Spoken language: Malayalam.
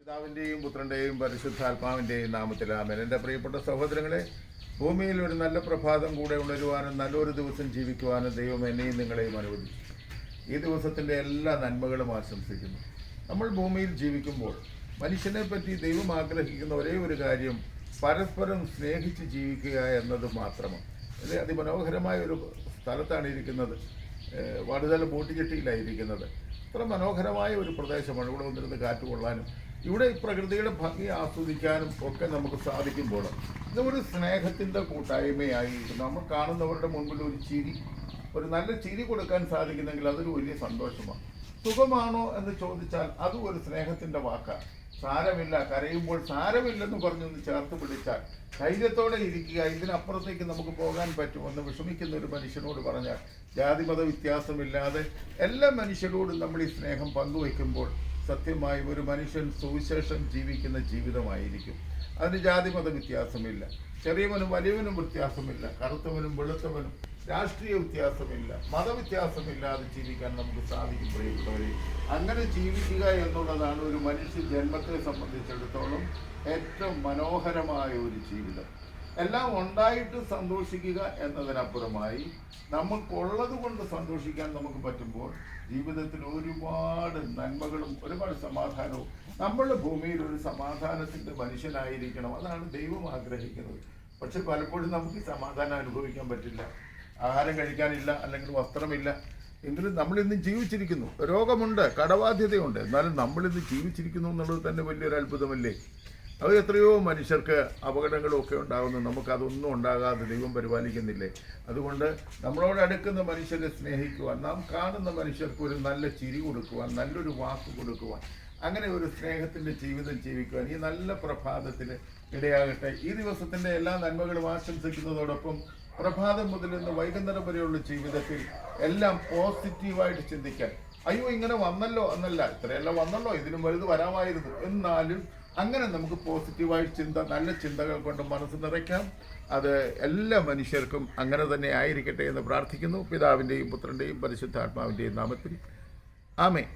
പിതാവിന്റെയും പുത്രന്റെയും പരിശുദ്ധാത്മാവിന്റെയും നാമത്തിൽ ആമേൻ. എന്റെ പ്രിയപ്പെട്ട സഹോദരങ്ങളെ ഭൂമിയിൽ ഒരു നല്ല പ്രഭാതം കൂടെ ഉണരുവാനും നല്ലൊരു ദിവസം ജീവിക്കുവാനും ദൈവം എന്നെയും നിങ്ങളെയും അനുവദിച്ചു. ഈ ദിവസത്തിന്റെ എല്ലാ നന്മകളും ആശംസിക്കുന്നു. നമ്മൾ ഭൂമിയിൽ ജീവിക്കുമ്പോൾ മനുഷ്യനെ പറ്റി ദൈവം ആഗ്രഹിക്കുന്ന ഒരേ ഒരു കാര്യം പരസ്പരം സ്നേഹിച്ച് ജീവിക്കുക എന്നത് മാത്രമാണ്. ഇത് അതിമനോഹരമായ ഒരു സ്ഥലത്താണ് ഇരിക്കുന്നത്. വടുതല ബോട്ടുചെട്ടിയിലായിരിക്കുന്നത് അത്ര മനോഹരമായ ഒരു പ്രദേശമാണ് ഇവിടെ വന്നിരുന്ന് കാറ്റ് കൊള്ളാനും ഇവിടെ ഈ പ്രകൃതിയുടെ ഭംഗി ആസ്വദിക്കാനും ഒക്കെ നമുക്ക് സാധിക്കുമ്പോൾ ഇതൊരു സ്നേഹത്തിന്റെ കൂട്ടായ്മയായി നമ്മൾ കാണുന്നവരുടെ മുൻപിൽ ഒരു ചിരി ഒരു നല്ല ചിരി കൊടുക്കാൻ സാധിക്കുന്നെങ്കിൽ അതൊരു വലിയ സന്തോഷമാണ്. സുഖമാണോ എന്ന് ചോദിച്ചാൽ അതും ഒരു സ്നേഹത്തിന്റെ വാക്കാണ്. സാരമില്ല കരയുമ്പോൾ സാരമില്ലെന്ന് പറഞ്ഞൊന്ന് ചേർത്ത് പിടിച്ചാൽ ധൈര്യത്തോടെ ഇരിക്കുക ഇതിനപ്പുറത്തേക്ക് നമുക്ക് പോകാൻ പറ്റുമെന്ന് വിഷമിക്കുന്ന ഒരു മനുഷ്യനോട് പറഞ്ഞാൽ ജാതിമത വ്യത്യാസമില്ലാതെ എല്ലാ മനുഷ്യരോടും നമ്മൾ ഈ സ്നേഹം പങ്കുവയ്ക്കുമ്പോൾ സത്യമായും ഒരു മനുഷ്യൻ സുവിശേഷം ജീവിക്കുന്ന ജീവിതമായിരിക്കും. അതിന് ജാതിമത വ്യത്യാസമില്ല. ചെറിയവനും വലിയവനും വ്യത്യാസമില്ല. കറുത്തവനും വെളുത്തവനും രാഷ്ട്രീയ വ്യത്യാസമില്ല. മതവ്യത്യാസമില്ലാതെ ജീവിക്കാൻ നമുക്ക് സാധിക്കും പ്രിയപ്പെട്ടവരെ. അങ്ങനെ ജീവിക്കുക എന്നുള്ളതാണ് ഒരു മനുഷ്യ ജന്മത്തെ സംബന്ധിച്ചിടത്തോളം ഏറ്റവും മനോഹരമായ ഒരു ജീവിതം. എല്ലാം ഉണ്ടായിട്ട് സന്തോഷിക്കുക എന്നതിനപ്പുറമായി നമുക്കുള്ളത് കൊണ്ട് സന്തോഷിക്കാൻ നമുക്ക് പറ്റുമ്പോൾ ജീവിതത്തിൽ ഒരുപാട് നന്മകളും ഒരുപാട് സമാധാനവും നമ്മളുടെ ഭൂമിയിൽ ഒരു സമാധാനത്തിന്റെ മനുഷ്യനായിരിക്കണം അതാണ് ദൈവം ആഗ്രഹിക്കുന്നത്. പക്ഷെ പലപ്പോഴും നമുക്ക് സമാധാനം അനുഭവിക്കാൻ പറ്റില്ല. ആഹാരം കഴിക്കാനില്ല അല്ലെങ്കിൽ വസ്ത്രമില്ല. എങ്കിലും നമ്മളിന്ന് ജീവിച്ചിരിക്കുന്നു. രോഗമുണ്ട് കടബാധ്യതയുണ്ട്. എന്നാലും നമ്മളിന്ന് ജീവിച്ചിരിക്കുന്നു എന്നുള്ളത് തന്നെ വലിയൊരു അത്ഭുതമല്ലേ? അത് എത്രയോ മനുഷ്യർക്ക് അപകടങ്ങളും ഒക്കെ ഉണ്ടാകുന്നു നമുക്കതൊന്നും ഉണ്ടാകാതെ ദൈവം പരിപാലിക്കുന്നില്ലേ? അതുകൊണ്ട് നമ്മളോട് അടുക്കുന്ന മനുഷ്യരെ സ്നേഹിക്കുവാൻ നാം കാണുന്ന മനുഷ്യർക്ക് ഒരു നല്ല ചിരി കൊടുക്കുവാൻ നല്ലൊരു വാക്ക് കൊടുക്കുവാൻ അങ്ങനെ ഒരു സ്നേഹത്തിന്റെ ജീവിതം ജീവിക്കുവാൻ ഈ നല്ല പ്രഭാതത്തിൽ ഇടയാകട്ടെ. ഈ ദിവസത്തിന്റെ എല്ലാ നന്മകളും ആശംസിക്കുന്നതോടൊപ്പം പ്രഭാതം മുതൽ ഇന്ന് വൈകുന്നേരം വരെയുള്ള ജീവിതത്തിൽ എല്ലാം പോസിറ്റീവായിട്ട് ചിന്തിക്കാൻ അയ്യോ ഇങ്ങനെ വന്നല്ലോ എന്നല്ല ഇത്രയെല്ലാം വന്നല്ലോ ഇതിനും വലുത് വരാമായിരുന്നു എന്നാലും അങ്ങനെ നമുക്ക് പോസിറ്റീവായി ചിന്ത നല്ല ചിന്തകൾ കൊണ്ട് മനസ്സ് നിറയ്ക്കാം. അത് എല്ലാ മനുഷ്യർക്കും അങ്ങനെ തന്നെ ആയിരിക്കട്ടെ എന്ന് പ്രാർത്ഥിക്കുന്നു. പിതാവിന്റെയും പുത്രന്റെയും പരിശുദ്ധാത്മാവിന്റെയും നാമത്തിൽ. ആമേ